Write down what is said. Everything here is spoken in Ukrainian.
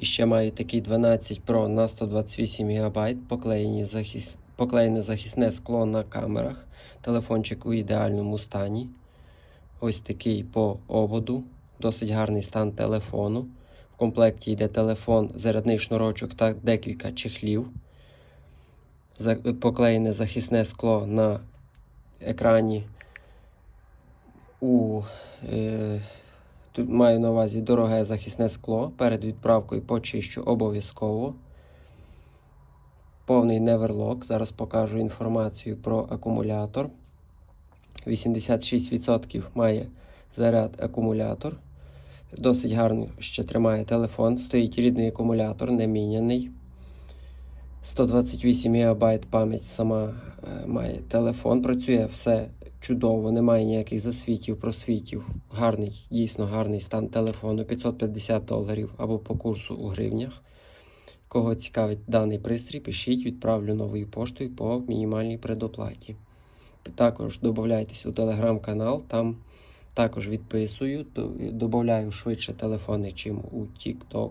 І ще маю такий 12 Pro на 128 ГБ, поклеєні захис... поклеєне захисне скло на камерах. Телефончик у ідеальному стані. Ось такий по ободу. Досить гарний стан телефону. В комплекті йде телефон, зарядний шнурочок та декілька чехлів. Поклеєне захисне скло на екрані. У, е, тут маю на увазі дороге захисне скло. Перед відправкою почищу обов'язково. Повний неверлок. Зараз покажу інформацію про акумулятор. 86% має заряд акумулятор. Досить гарно ще тримає телефон. Стоїть рідний акумулятор, не міняний. 128 ГБ пам'ять сама е, має телефон. Працює все чудово, немає ніяких засвітів, просвітів. Гарний, дійсно гарний стан телефону. 550 доларів або по курсу у гривнях. Кого цікавить даний пристрій, пишіть, відправлю новою поштою по мінімальній предоплаті. Також додайтесь у телеграм-канал, там також відписую, до- додаю швидше телефони, чим у TikTok.